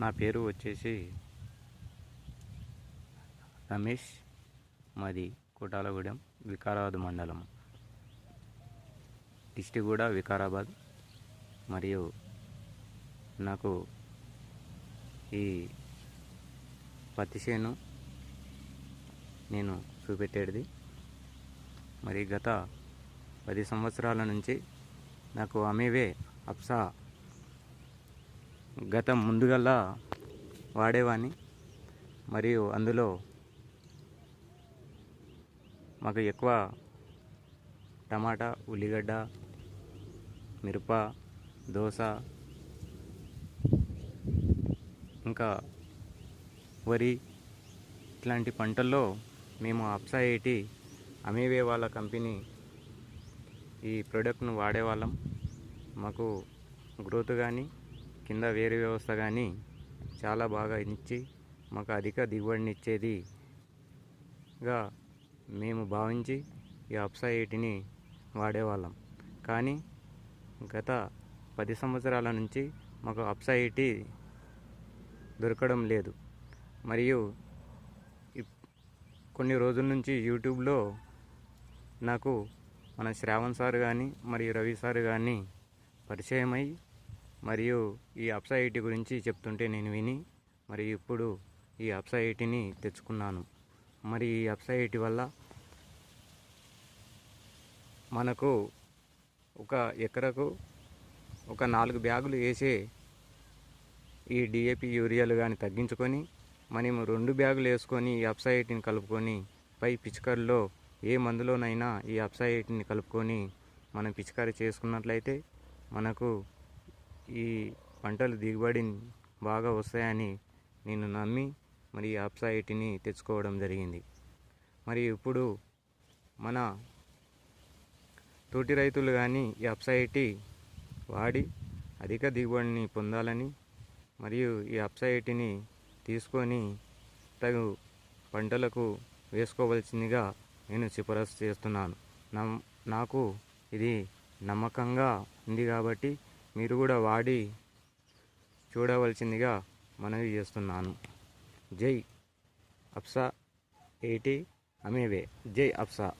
నా పేరు వచ్చేసి రమేష్. మాది కోటాలగూడెం వికారాబాద్ మండలం. డిస్టిక్ కూడా వికారాబాద్. మరియు నాకు ఈ పత్తి చేను నేను చూపెట్టేది మరి గత పది సంవత్సరాల నుంచి నాకు అమేవే అప్సా గతం ముందుగల్లా వాడేవాడిని మరియు అందులో మాకు ఎక్కువ టమాటా ఉల్లిగడ్డ మిరప దోస ఇంకా వరి ఇట్లాంటి పంటల్లో మేము అప్సా ఎయిటీ అమేవే వాళ్ళ కంపెనీ ఈ ప్రోడక్ట్ను వాడేవాళ్ళం. మాకు గ్రోత్ కానీ కింద వేరు వ్యవస్థ కానీ చాలా బాగా ఇచ్చి మాకు అధిక దిగుబడిని ఇచ్చేదిగా మేము భావించి ఈ అప్సా వాడేవాళ్ళం. కానీ గత పది సంవత్సరాల నుంచి మాకు అప్సా దొరకడం లేదు. మరియు ఇప్- కొన్ని రోజుల నుంచి యూట్యూబ్లో నాకు మన శ్రావణ్ సార్ కానీ మరియు రవి సార్ కానీ పరిచయమై మరియు ఈ అప్సైటీ గురించి చెప్తుంటే నేను విని మరి ఇప్పుడు ఈ అప్సైటీని తెచ్చుకున్నాను. మరి ఈ అప్సైటీ వల్ల మనకు ఒక ఎకరకు ఒక నాలుగు బ్యాగులు వేసే ఈ డిఏపి యూరియాలు కానీ తగ్గించుకొని మనము రెండు బ్యాగులు వేసుకొని ఈ అప్సా కలుపుకొని పై పిచికారిలో ఏ మందులోనైనా ఈ అప్సా కలుపుకొని మనం పిచికారి చేసుకున్నట్లయితే మనకు ఈ పంటలు దిగుబడి బాగా వస్తాయని నేను నమ్మి మరి ఈ అప్సా తెచ్చుకోవడం జరిగింది. మరి ఇప్పుడు మన తోటి రైతులు కానీ ఈ అప్సా వాడి అధిక దిగుబడిని పొందాలని మరియు ఈ అప్సా తీసుకొని తగు పంటలకు వేసుకోవలసిందిగా నేను సిఫారసు చేస్తున్నాను. నమ్ నాకు ఇది నమ్మకంగా ఉంది కాబట్టి మీరు కూడా వాడి చూడవలసిందిగా మనవి చేస్తున్నాను. జై అప్సా ఎయిటీ అమేవే. జై అప్సా.